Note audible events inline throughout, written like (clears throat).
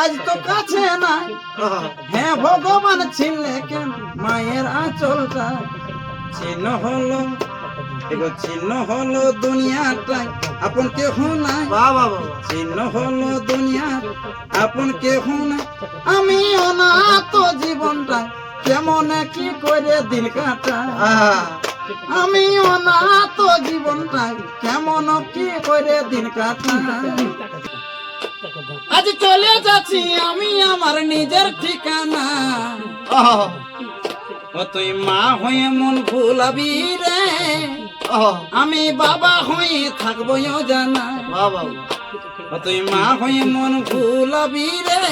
আজ তো কাছে নাই। হ্যাঁ ভগবান ছিলে কেন? মায়ের আঁচলটা চিহ্ন হলো। এগো চিহ্ন হলো দুনিয়াটাই। আপন কেহ নাই? চিহ্ন হলো দুনিয়া আপন কেহ নাই? আমিও না তো জীবনটা কেমন কি করে দিন কাটা আমিও না তো জীবনটা কেমন কি করে দিন কাটা আজ চলে যাচ্ছি আমি আমার নিজের ঠিকানা। ও তুই মা হয়ে মন ভুলাবি রে। আমি বাবা হয়ে থাকব জানা বাবা। ও তুই মা হয়ে মন ভুলাবি রে।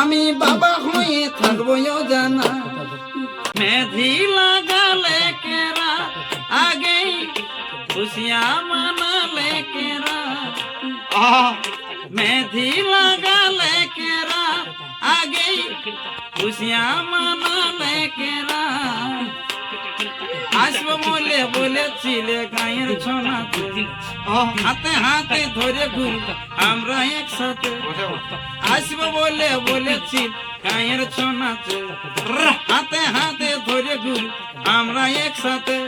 আমি বাবা হয়ে থাকব জানা মেধি লাগালে কেরা আগে খুশিয়া মানালে কেরা। মেধি লাগালে কেরা আগে খুশিয়া মানালে কেরা আসব বলে বলেছিলে গায়ের ছনা। হাতে হাতে ধরে ঘুর, আমরা একসাথে। আসব বলে বলেছি গায়ের ছনাতে হাতে হাতে ধরে ঘুর, আমরা একসাথে।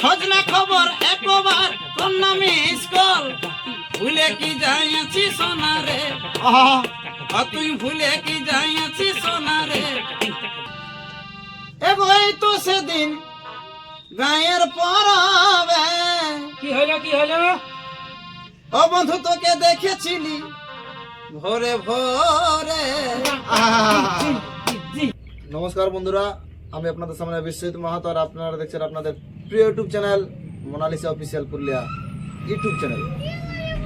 খোঁজ না খবর একবার তোর নামে স্কল। ভুলে কি যাইছি সোনারে তুই ভুলে কি যাইছি সোনারে এগো এই তো সেদিন গায়ের পরবে। কি হলো কি হলো? ও বন্ধু তোকে দেখেছিলি ভোরে ভোরে। নমস্কার বন্ধুরা আমি আপনাদের সামনে বিশ্বজিৎ মাহাতো আর আপনারা দেখছেন আপনাদের প্রিয় YouTube channel Monalisa official Purulia YouTube channel.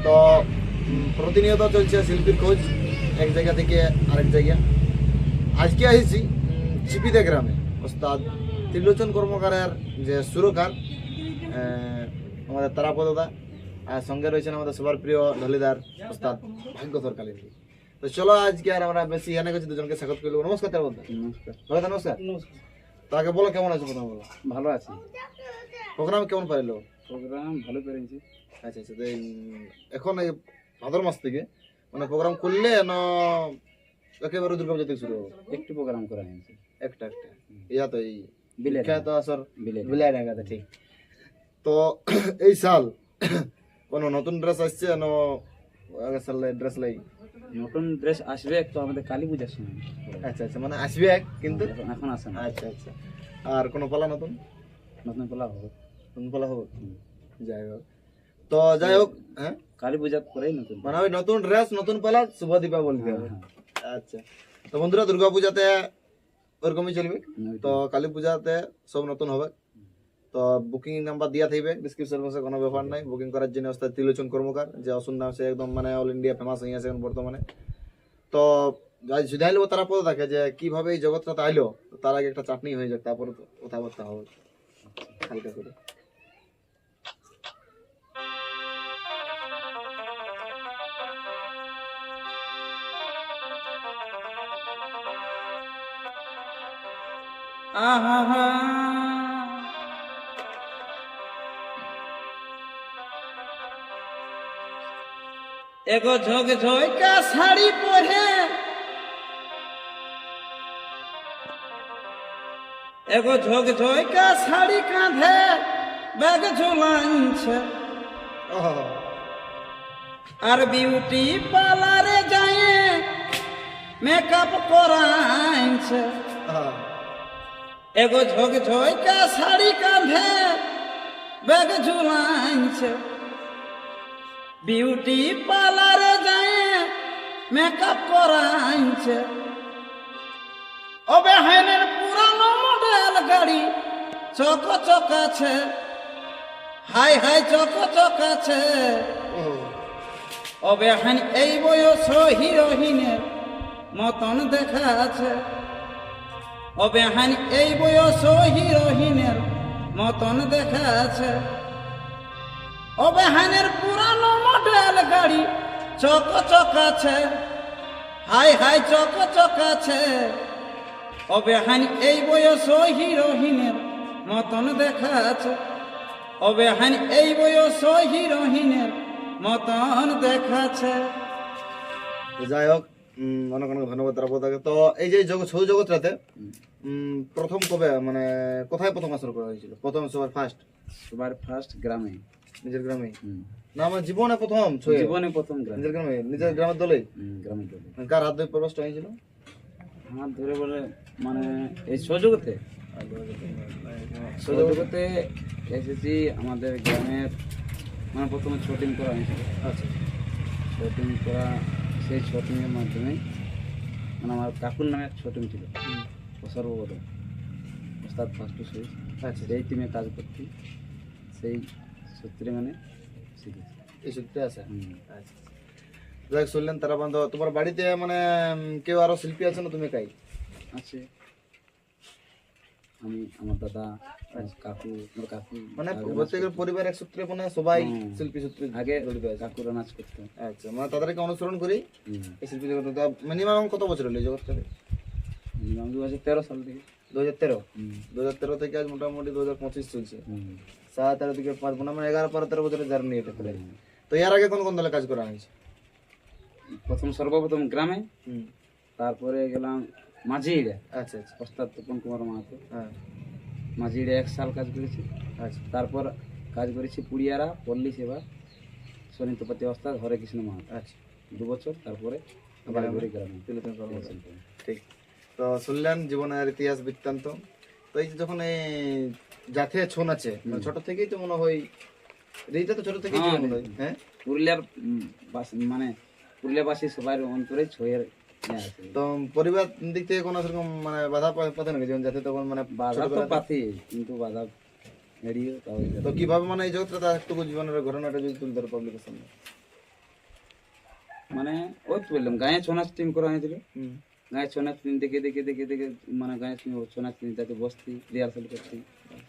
তো প্রতিনিয়ত চলছে শিল্পীর খোঁজ এক জায়গা থেকে আরেক জায়গা। আজকে আসছি চিপিতে গ্রামে। ওস্তাদ ত্রিলোচন কর্মকারের যে সুরকার আমাদের তারাপদ আর সঙ্গে রয়েছেন আমাদের সবার প্রিয় ঢলিদার ওস্তাদ ভাগ্য সরকারি তো চলো আজকে আর আমরা বেশি এনে গেছি দুজনকে স্বাগত করব নমস্কার দা নমস্কার। দাদা নমস্কার। তো আগে বলো কেমন আছে প্রথম বলো। ভালো আছি। প্রোগ্রাম কেমন পাইলো প্রোগ্রাম ভালো করেছি আচ্ছা আচ্ছা এই, এখন এই ভাদর মাস থেকে মানে প্রোগ্রাম করলে না একেবারে দুর্গা থেকে শুরু হবে? একটু প্রোগ্রাম করা হয়েছে একটা একটা। ইয়া তো এই বিখ্যাত আসর। বিলাই ডাঙ্গাতে ঠিক। তো এই সাল কোনো নতুন ড্রেস আসছে না আগের সাল ড্রেস লাই? নতুন ড্রেস আসবে তো আমাদের কালী পূজার সময়। আচ্ছা আচ্ছা মানে আসবে এক কিন্তু এখন- আসে না। আচ্ছা আচ্ছা। আর কোনো পালা নতুন? নতুন পোলা হবে। নতুন পালা হবে? যাই হোক। তো যাই হোক হ্যাঁ? কালী পূজার পরেই নতুন মানে ওই নতুন ড্রেস নতুন পালা শুভ দীপাবলি হ্যাঁ, আচ্ছা। তো বন্ধুরা দুর্গা পূজাতে ওরকমই চলবে। হ্যাঁ। তো কালী পূজাতে সব নতুন হবে। তো বুকিং নাম্বার দেওয়া থাকবে ডিসক্রিপশন বক্সে কোনো ব্যাপার নাই। বুকিং করার জন্য ওস্তাদ ত্রিলোচন কর্মকার, যে অসুন নাম সে একদম মানে অল ইন্ডিয়া ফেমাস হয়ে আছে এখন বর্তমানে। তো সুধাই নেব তারা পদ থাকে যে কীভাবে এই জগৎটা আইলো তার আগে একটা চাটনি হয়ে যাক, তারপরে কথাবার্তা হবে। হালকা করে। আহা। এগো ঝোক ঝোঁকা শাড়ি পরে। এগো ঝোক ঝোঁকা শাড়ি কাঁধে ব্যাগ ঝুলাইছে। আর বিউটি পার্লারে যায় মেকআপ করাইছে। এগো ঝোক ঝোঁকা শাড়ি কাঁধে ব্যাগ ঝুলাইছে। বিউটি পার্লারে যায় মেকআপ করাইছে। ও বেহানের পুরানো মডেল গাড়ি চক চক আছে। হাই হাই চক চক আছে। ওহ, ও বেহান এই বয়স হিরোহিনের মতন দেখা আছে। ও বেহান এই বয়স হিরোহিনের মতন দেখা আছে। ও বেহানের পুরানো মডেল গাড়ি। চক চক আছে। হাই হাই চক চক আছে। ও বেহান এই বয়স হিরোহিনের মতন দেখা আছে। ও বেহান এই বয়স হিরোহিনের মতন দেখাচ্ছে তো যাই হোক অনেক অনেক ধন্যবাদ তারাপদাকে তো এই যে জগৎ ছৌ জগৎটাতে প্রথম কবে মানে কোথায় প্রথম আসর করা হয়েছিল? প্রথম সবার ফার্স্ট সবার ফার্স্ট গ্রামে। নিজের গ্রামে? না আমার জীবনে প্রথম জীবনে প্রথম নিজের গ্রামে? নিজের গ্রামের দলেই হুম, গ্রামে চলে কার হাত ধরে প্রবেশটা হয়েছিল? হাত ধরে বলে মানে এই সহযোগতে সহযোগতে এসেছি আমাদের গ্রামের মানে প্রথমে ছোটিং করা হয়েছিল। আচ্ছা। ছোটিং করা সেই ছোটিংয়ের মাধ্যমে মানে আমার কাকুর নামে ছোটিং ছিল। হুম, ও সর্বপ্রথম ওস্তাদ ফার্স্ট সুইচ আচ্ছা সেই টিমে কাজ করছি। সেই সূত্রে মানে শিখেছি এই সূত্রে আছে? যাই আচ্ছা যাই শুনলেন তারা বান্ধব তোমার বাড়িতে মানে কেউ আরও শিল্পী আছে না? তুমি কাই? আছে। আমি আমার দাদা কাকু আমার কাকু মানে প্রত্যেকের পরিবারের সূত্রে মানে সবাই শিল্পী সূত্রে আগে কাকুরা নাচ করতো। আচ্ছা মানে তাদেরকে অনুসরণ করি এই শিল্পী জগৎ মিনিমাম কত বছর হলো এই জগৎটাতে? আমি দু হাজার তেরো সাল থেকে। দু হাজার তেরো? দু হাজার তেরো থেকে আজ মোটামুটি দু হাজার পঁচিশ চলছে। সাত তেরো থেকে পাঁচ মানে এগারো বারো তেরো বছরের জার্নি এটা প্রায় তো এর আগে কোন কোন দলে কাজ করা হয়েছে? প্রথম সর্বপ্রথম গ্রামে। তারপরে গেলাম মাঝিড়ে আচ্ছা আচ্ছা। ওস্তাদ তপন কুমার মাহাতো। হ্যাঁ। মাঝিড়ে এক সাল কাজ করেছি। আচ্ছা। তারপর কাজ করেছি পুড়িয়ারা পল্লী সেবা সনিতপতি ওস্তাদ হরে কৃষ্ণ মাহাতো। আচ্ছা। দু বছর তারপরে আবার ঘুরে ঠিক। তো শুনলেন জীবনের ইতিহাস বৃত্তান্ত। তো এই যে যখন এই জাতীয় ছৌ নাচে মানে ছোট থেকেই তো মনে হয় এইটা তো ছোট থেকেই হ্যাঁ, মনে হয় হ্যাঁ। পুরুলিয়ার বাস- মানে পুরুলিয়াবাসী সবাই অন্তরে ছয়ের তো পরিবার দিক থেকে কোনো সেরকম মানে বাধা পাতে নাকি? যেমন যাতে তখন মানে বাধা তো পাতি কিন্তু বাধা এড়িয়ে তো কীভাবে মানে এই জগৎটা তার একটু জীবনের ঘটনাটা যদি তুলতে পারো পাবলিকের সামনে। মানে ওই তো বললাম গায়ে টিম করা হয়েছিল। গায়ে টিম দেখে দেখে দেখে দেখে মানে গায়ে টিম তাতে বসতি রিহার্সাল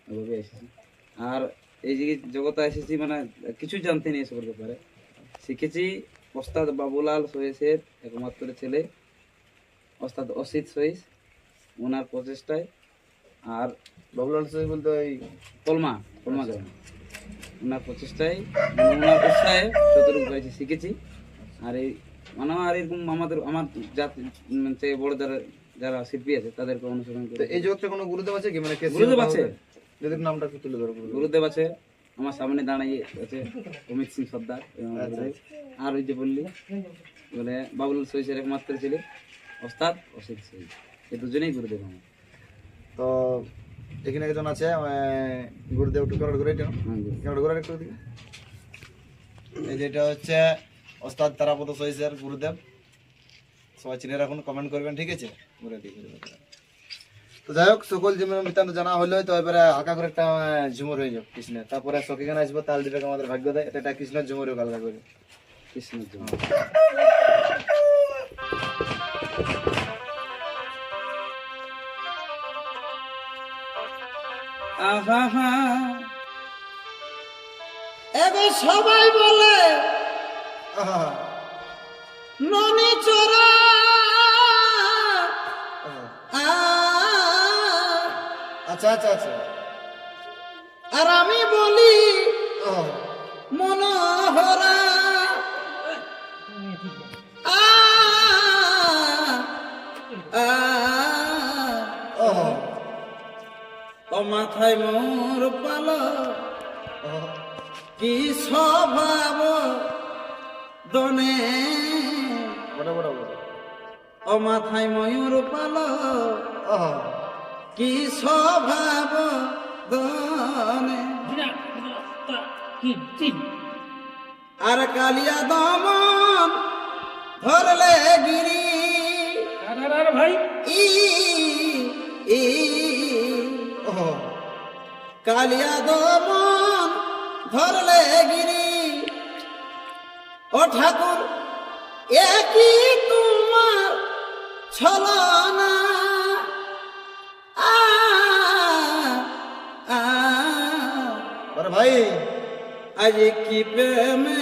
ওইভাবে এসেছি। আর এই যে জগতে এসেছি মানে কিছু জানতে নেই এসবের ব্যাপারে। শিখেছি ওস্তাদ বাবুলাল সহিসের একমাত্র ছেলে। ওস্তাদ অসিত সহিস ওনার প্রচেষ্টায়। আর বাবুলাল সাহেব বলতে ওই কলমা কলমা গ্রামে ওনার প্রচেষ্টায় মানে ওনার উৎসাহে যতটুকু করেছি শিখেছি। আর এই মানে আর এরকম আমাদের আমার জাতি মানে যে বড় যারা যারা শিল্পী আছে তাদেরকে অনুসরণ তো করে এই জগৎটা কোনো গুরুদেব আছে কি? মানে গুরুদেব আছে। যদি নামটা একটু তুলে ধরো গুরুদেব। আছে আমার সামনে দাঁড়িয়ে আছে অমিত সিং সর্দার। আচ্ছা, গুরুদেব। আর ওই যে বললি বলে বাবুল সহিসের একমাত্র ছেলে। ওস্তাদ অসিত সহিস এই দুজনেই গুরুদেব আমার তো এখানে একজন আছে গুরুদেব একটু করে করে এটা হ্যাঁ, একটু দিকে এই যেটা হচ্ছে ওস্তাদ তারাপদ সহিসের গুরুদেব। সবাই চিনে রাখুন কমেন্ট করবেন ঠিক আছে? ঘুরে ঘুরে তো যাই হোক সকল জীবনের বৃত্তান্ত জানা হলো তো এবারে হালকা করে একটা ঝুমুর হয়ে যাক কৃষ্ণের। তারপরে সখী গান আসব তাল দিবে আমাদের ভাগ্য দেয় এটা একটা কৃষ্ণের ঝুমুর হোক হালকা করে। কৃষ্ণের জন্য আহা। হা এগো সবাই বলে ননি চোরা। আচ্ছা আচ্ছা আচ্ছা। আর আমি বলি মনোহরা। আ, আ, ও মাথায় মোর পাল। কি স্বভাব? দনে। বড় বড় বড়। ও মাথায় ময়ূর পাল। কি স্বভাব? দনে। আর কালিয়া দমন ধরলে গিরি। ভাই। ই। কালিয়া দমন ধরলে গিরি ও ঠাকুর একই তোমার ছলনা ভাই, আজ কি প্রেমে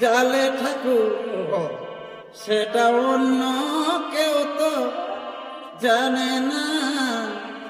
জালে ঠাকুর। সেটা অন্য কেউ তো জানে না।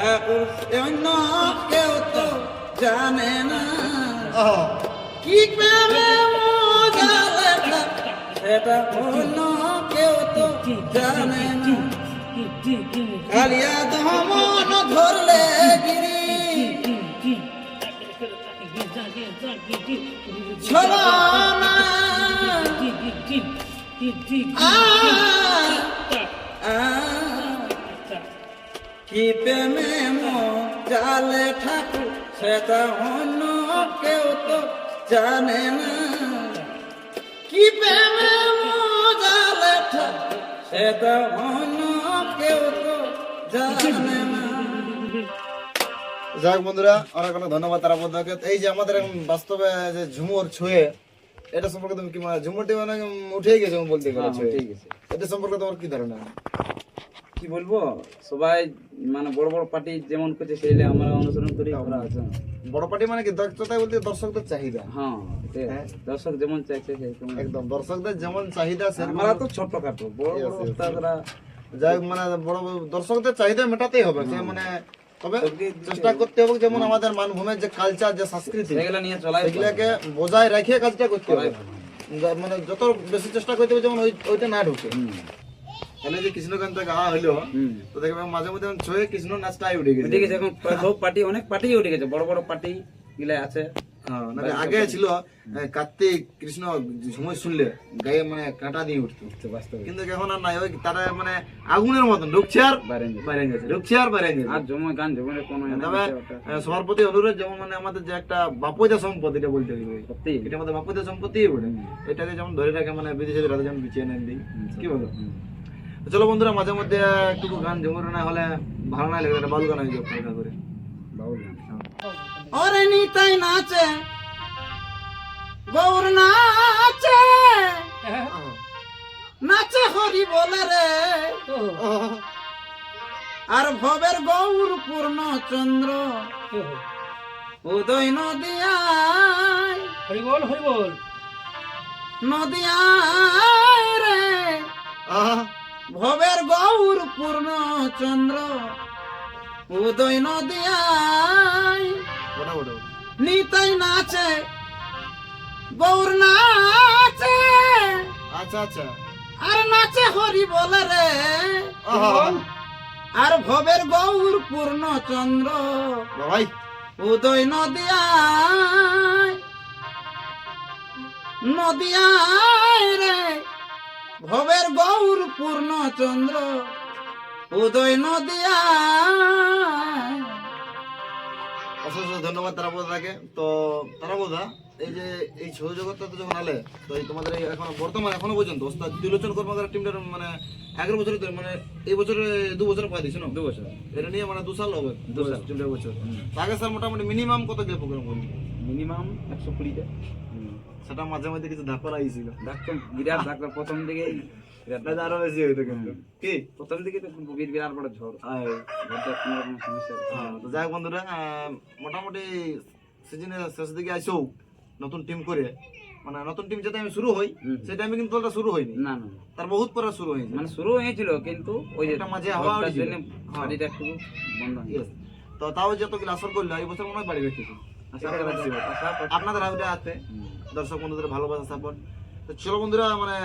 ঠাকুর অন্য কেউ তো জানে না। কি প্রেমে সেটা অন্য কেউ তো জানে না। কালিয়া দমন ধরলে গিরি। ছলনা আ, আ, কি প্রেমে জালে ঠাকুর সেটা অন্য কেউ তো জানে না। কি প্রেমে জালে ঠাকুর সেটা অন্য কেউ তো জানে না। যাই হোক বন্ধুরা অনেক অনেক ধন্যবাদ তারা বন্ধুকে। এই যে আমাদের এখন বাস্তবে যে ঝুমুর ছুঁয়ে এটা সম্পর্কে তুমি কি মানে ঝুমুরটি মানে উঠেই গেছে বলতে গেলে আছে এটা সম্পর্কে তোমার কি ধারণা? কি বলব? সবাই মানে বড় বড় পার্টি যেমন করছে সেই আমরা অনুসরণ করি করা। আছে বড় পার্টি মানে কি? দক্ষতায় বলতে দর্শকদের চাহিদা। হ্যাঁ হ্যাঁ। দর্শক যেমন চাইছে একদম দর্শকদের যেমন চাহিদা আমরা তো ছোট খাটো বড় বড় yes, যাই মানে বড় দর্শকদের চাহিদা মেটাতেই হবে সে মানে তবে চেষ্টা করতে হবে যেমন আমাদের মানভূমের যে কালচার যে সংস্কৃতি সেগুলা নিয়ে চলাই সেগুলাকে বজায় রেখে কাজটা করতে হবে। মানে যত বেশি চেষ্টা করতে হবে যেমন ওই ওইটা না ঢুকে। তাহলে যে কৃষ্ণকান্ত গাওয়া হলো তো দেখবে মাঝে মধ্যে ছয়ে কৃষ্ণ নাচটাই উঠে গেছে। উঠে গেছে এখন সব পার্টি অনেক পার্টি উঠে গেছে বড় বড় পার্টি গুলা আছে। আগে ছিল কার্তিক কৃষ্ণ সময় শুনলে গায়ে মানে কাঁটা দিয়ে উঠতো। কিন্তু এখন আর নাই ওই তারা মানে আগুনের মতন ঢুকছে আর বাইরে গেছে। ঢুকছে আর বাইরে গেছে। আর জমে গান জমে কোনো তবে সবার প্রতি অনুরোধ যেমন মানে আমাদের যে একটা বাপৈদা সম্পদ এটা বলতে হবে সত্যি? এটা আমাদের বাপৈদা সম্পত্তি বলে এটাকে যেমন ধরে রাখে মানে বিদেশে রাতে যেমন বিছিয়ে নেন দিই কি বলো? চলো বন্ধুরা মাঝে মধ্যে একটু গান জমুর না হলে ভালো না লাগে বাল গান হয়ে যাবে করে। বাউল। ওরে নিতাই নাচে গৌর নাচে। নাচে হরি বলে রে। আর ভবের গৌর পূর্ণ চন্দ্র উদয় নদিয়ায়। নদিয়ায় রে। আহা, ভবের গৌর পূর্ণ চন্দ্র উদয় নদিয়ায় নিতাই নাচে গৌর নাচে। আচ্ছা আচ্ছা। আর নাচে হরি বলে রে। আর ভবের গৌর পূর্ণ চন্দ্র উদয় নদিয়ায় নদিয়ায় রে। ভবের গৌর পূর্ণ চন্দ্র উদয় নদিয়া। অশেষ ধন্যবাদ তারা বোধাকে তো তারা বোধা এই যে এই ছৌ জগৎটাতে যখন আলে তো এই তোমাদের এই এখন বর্তমান এখনও পর্যন্ত ওস্তাদ ত্রিলোচন কর্মকার টিমটার মানে এগারো বছর ধরে মানে এই বছরে দু বছর পাই দিছো না? দু বছর। এটা নিয়ে মানে দু সাল হবে। দু সাল। বছর। আগে স্যার মোটামুটি মিনিমাম কত গিয়ে প্রোগ্রাম করি মিনিমাম একশো কুড়িটা। সেটা মাঝে মাঝে কিছু ধাক্কা লাগিয়েছিল। ডাক্তার বিরাট ডাক্তার প্রথম দিকেই আরও বেশি হইতো কিন্তু। কি? প্রথম দিকে তো বিরাট বড় ঝড়। সমস্যা হ্যাঁ, তো যাই হোক বন্ধুরা মোটামুটি সিজনের শেষ দিকে আইসো নতুন টিম করে। মানে নতুন টিম যাতে আমি শুরু হই কিন্তু দলটা শুরু না না তার বহুত পরে শুরু মানে শুরু হয়েছিল কিন্তু ওই যে একটা মাঝে হাওয়া। একটু বন্ধ হয়ে তো তাও আসর করল এই বছর মনে হয় বাড়ি রেখেছি আপনাদের আছে। দর্শক বন্ধুদের ভালোবাসা সাপোর্ট তো চলো বন্ধুরা মানে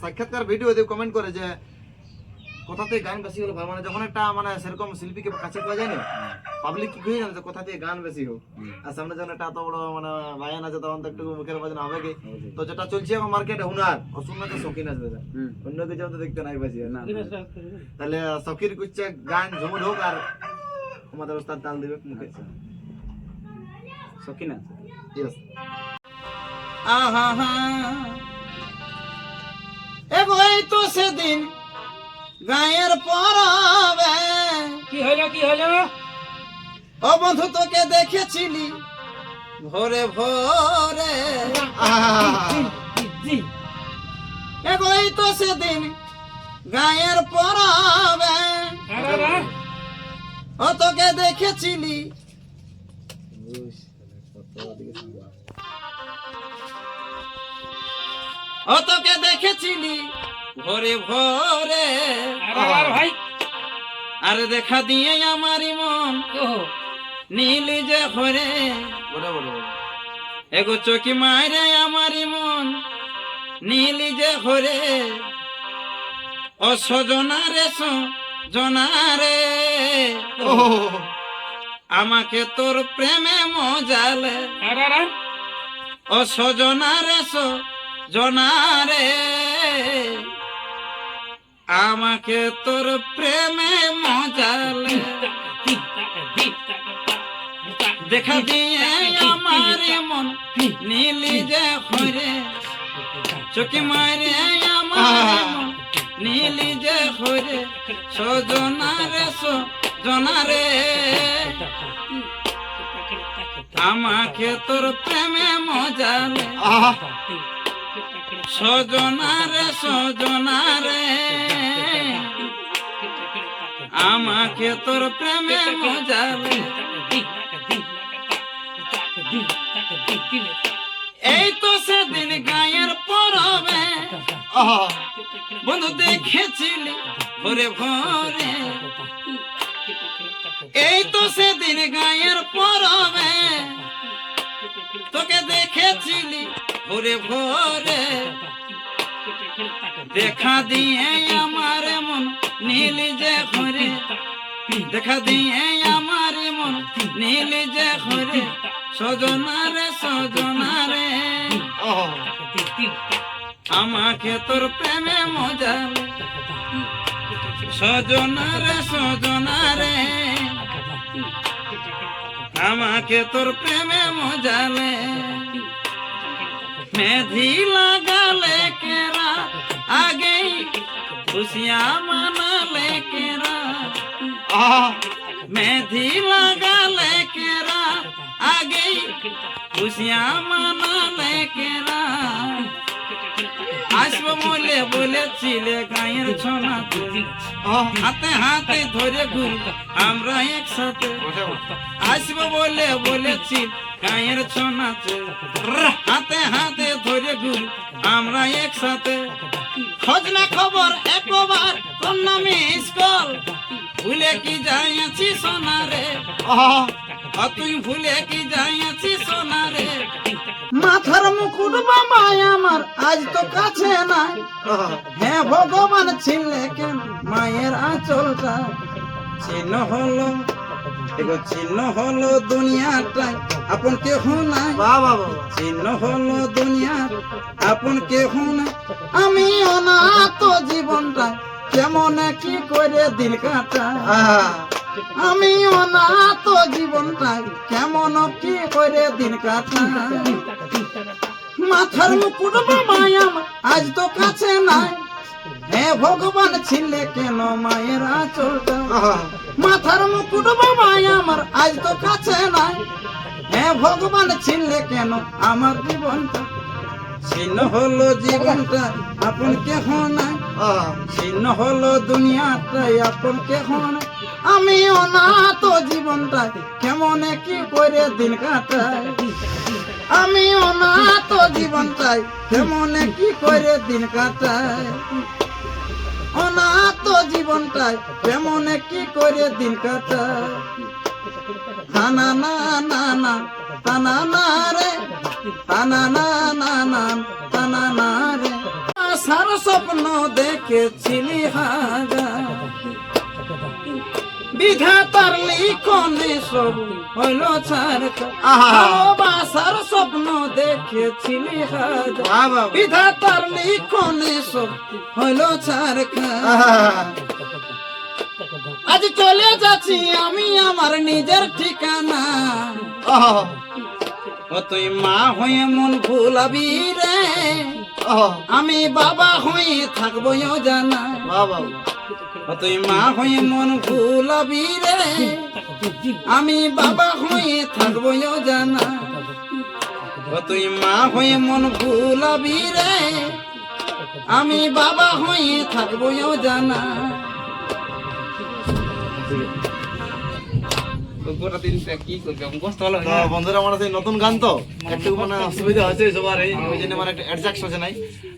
সাক্ষাৎকার ভিডিওতে কমেন্ট করে যে কোথাতে গান বেশি হলো ভালো? মানে যখন একটা মানে সেরকম শিল্পীকে কাছে পাওয়া যায় না পাবলিক কি খুঁজে জানে যে কোথা থেকে গান বেশি হোক। আর সামনে যখন একটা এত বড় মানে বায়ান আছে তখন তো একটু মুখের বাজনা হবে কি? তো যেটা চলছে এখন মার্কেটে হুনার। অসুন্নতে শৌখিন আছে। অন্য কিছু তো দেখতে নাই পাচ্ছি না, তাহলে শখির কুচ্ছে গান ঝুমুর হোক আর আমাদের ওস্তাদ তাল দিবে মুখে। আচ্ছা। শৌখিন আছে? Yes. আহা এগো এই তো সেদিন গায়ের পরবে। কি হলো কি হলো? ও বন্ধু তোকে দেখেছিলি ভোরে ভোরে। এগোই তো সেদিন গায়ের পরাবে। আরে আরে ও তোকে দেখেছিলি। ও তোকে দেখেছিলি ভোরে ভোরে। ভাই। আরে দেখা দিয়ে আমারই মন নীলি যে হরে বড়। এগো চকি মারে আমারই মন নীলি যে হরে ও সজনারে সজনারে ও আমাকে তোর প্রেমে মজালে। আরে আরে। ও সজনারে আমাকে তোর প্রেমে মজালে। দেখা দিয়ে আমার মন নীলি যে হরে চোখে মারে আমার নীলি যে হরে সজনারে সজনারে আমাকে তোর প্রেমে মজালে। সজনারে সজনারে। আমাকে তোর প্রেমে মজালে এই তো সেদিন গায়ের পরবে। আহা। বন্ধু দেখেছিলি? ভরে ভরে। এই তো সেদিন গায়ের পরবে। তোকে দেখেছিলি? ভরে ভরে দেখা দিয়ে আমার মন নীল যে ঘরে। দেখা দিয়ে আমার মন নীল যে ঘরে। সজনারে সজনারে। আমাকে তোর প্রেমে মজালে সজনারে সজনারে। আমাকে তোর প্রেমে মজালে মেধি লাগালে কেরা? আগে খুশিয়া মানালে কেরা? মেধি লাগালে কেরা? আগে খুশিয়া মানালে কেরা? আসব বলে বলেছিলে গায়ের ছোনা হাতে হাতে ধরে ঘুর আমরা একসাথে। আসব বলে বলেছি গায়ের ছোনা হাতে হাতে ধরে ঘুর, আমরা একসাথে। খোঁজ না খবর, একবার তোর নামে স্কল। ভুলে কি যাইছি সোনারে? তুই ভুলে কি যাইছি সোনারে? মাথার মুকুট বাবাই আমার আজ তো কাছে আহা হ্যাঁ ভগবান ছিলে কেন মায়ের আঁচলটা? চিহ্ন হলো এগো চিহ্ন হলো দুনিয়াটাই আপন কেহ নাই। চিহ্ন হলো দুনিয়া আপন কেহ নাই। আমিও না তো জীবনটা কেমন কি করে দিন কাটা? আহা। আমিও না তো জীবনটা কেমন কি করে দিন কাটা? মাথার মুকুট আমার আজ তো কাছে নাই। হে ভগবান ছিলে কেন মায়ের আঁচলটা? মাথার মুকুট বাবাই আমার আজ তো কাছে নাই। হে ভগবান ছিলে কেন আমার জীবনটা? ছিন্ন হলো জীবনটা আপন কেহ নাই। ছিন্ন হলো দুনিয়াটাই আপন কেহ নাই। আমি অনাথ জীবনটা কেমন কি করে দিন কাটাই? আমি অনাথ জীবনটাই কেমন কি করে দিন কাটাই? অনাথ জীবনটাই কেমন কি করে দিন হানা না না না রে তানা স্বপ্ন দেখেছিলি হাজার। বিধাতার লিখনে সব হইল ছাড়। আহা। ভালোবাসার স্বপ্ন দেখেছিলি বিধাতার লিখনে সব হইল ছাড় আজ চলে যাচ্ছি আমি আমার নিজের ঠিকানা। ও তুই মা হয়ে মন ভুলাবি রে। আমি বাবা হয়ে থাকব জানা। বাবা। তুই মা হয়ে মন ভুলাবি রে। আমি বাবা হয়ে থাকব জানা। ও তুই মা হয়ে মন ভুলাবি রে। আমি বাবা হয়ে থাকব জানা। বন্ধুরা আমার নতুন গান তো। একটু মানে অসুবিধা আছে সবার এই ওই জন্য মানে একটু অ্যাডজাস্ট হচ্ছে নাই।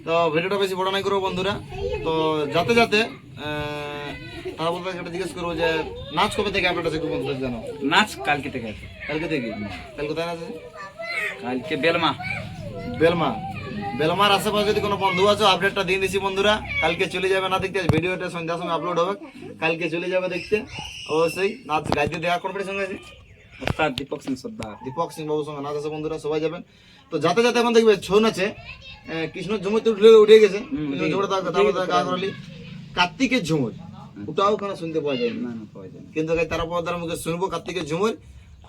তো ভিডিওটা বেশি বড় নাই করব বন্ধুরা। তো যাতে যাতে তারা বলতে একটা জিজ্ঞেস করব যে নাচ কবে থেকে আপডেট আছে একটু বন্ধুদের জানো? নাচ কালকে থেকে আছে। কালকে থেকে? কাল কোথায় আছে? কালকে বেলমা। বেলমা। বেলমার আশেপাশে যদি কোনো বন্ধু আছে আপডেটটা দিয়ে দিছি বন্ধুরা। কালকে চলে যাবে না দেখতে ভিডিওটা সন্ধ্যার সময় আপলোড হবে। কালকে চলে যাবে দেখতে। অবশ্যই নাচ গাইতে দেওয়া কম্পিটিশন আছে। ওস্তাদ দীপক সিং সর্দার। দীপক সিং বাবুর সঙ্গে নাচ আছে বন্ধুরা সবাই যাবেন। তো যাতে যাতে এখন দেখবে ছৌ নাচে কৃষ্ণ ঝুমুর তো উঠলে উঠে গেছে। কৃষ্ণ ঝুমুর গেছে। গা করালি। কার্তিকের ঝুমুর। ওটাও কেন শুনতে পাওয়া যায় না পাওয়া যায় কিন্তু তারা পর্দার মুখে শুনব কার্তিকের ঝুমুর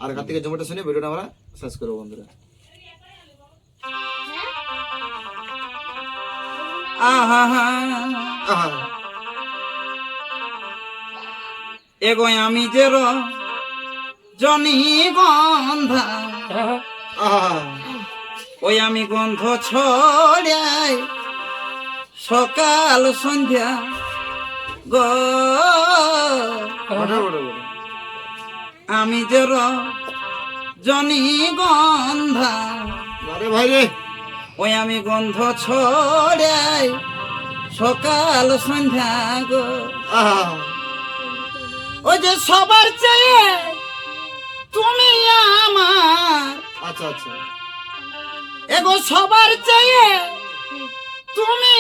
আর কার্তিকের ঝুমুরটা শুনে ভিডিওটা আমরা শেষ করব বন্ধুরা। আহা আহা এগো আমি যে জনি গন্ধা। ওই আমি গন্ধ ছড়াই সকাল সন্ধ্যা। গ। আমি যে জনি গন্ধা। আরে ভাই রে ওই আমি গন্ধ ছড়াই সকাল সন্ধ্যা গো। ওই যে সবার চেয়ে তুমি আমার। আচ্ছা আচ্ছা। এগো সবার চেয়ে তুমি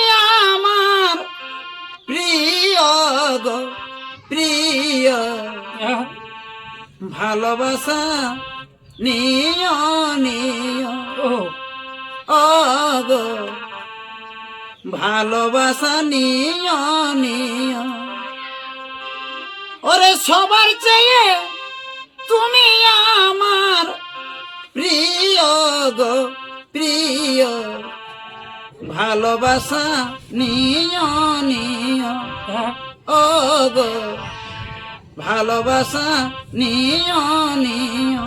আমার। প্রিয় গো, প্রিয়। ভালোবাসা নিয় নিয়। ও গো। ভালোবাসা নিয় নিয়। ওরে সবার চেয়ে তুমি আমার প্রিয় গো, প্রিয়। ভালোবাসা নিয় নিয় ও গো ভালোবাসা নিয় নিয়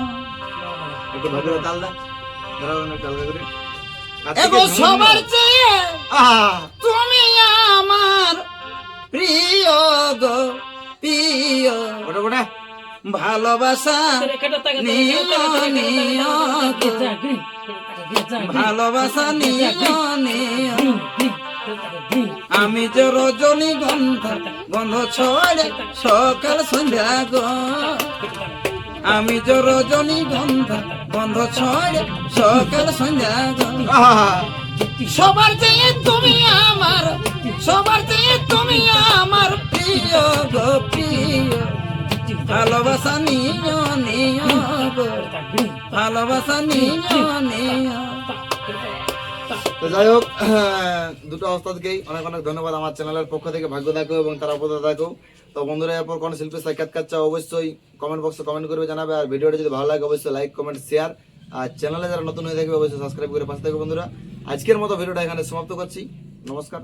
একটু ভালো তাল দা দাঁড়াও না কালকে করে এগো সবার চেয়ে আহা তুমি আমার প্রিয় গো প্রিয় ওটা ওটা ভালোবাসা নিয় নিয়। ভালোবাসা নিয় আমি যে রজনী গন্ধ গন্ধ ছড়ে সকাল সন্ধ্যা গো। আমি যে রজনী গন্ধ গন্ধ ছড়ে সকাল সন্ধ্যা গো। সবার চেয়ে তুমি আমার, সবার চেয়ে তুমি আমার, প্রিয় গো, প্রিয়। ভালোবাসা নিয় গো ভালোবাসা নিয় নিয় তো যাই হোক (clears throat) দুটো ওস্তাদকেই অনেক অনেক ধন্যবাদ আমার চ্যানেলের পক্ষ থেকে ভাগ্য দেখো এবং তারা পদ দেখো তো বন্ধুরা এরপর কোন শিল্পীর সাক্ষাৎকার চাও অবশ্যই কমেন্ট বক্সে কমেন্ট করবে জানাবে। আর ভিডিওটা যদি ভালো লাগে অবশ্যই লাইক কমেন্ট শেয়ার আর চ্যানেলে যারা নতুন হয়ে থাকবে অবশ্যই সাবস্ক্রাইব করে পাশে থাকবে বন্ধুরা। আজকের মতো ভিডিওটা এখানে সমাপ্ত করছি। নমস্কার।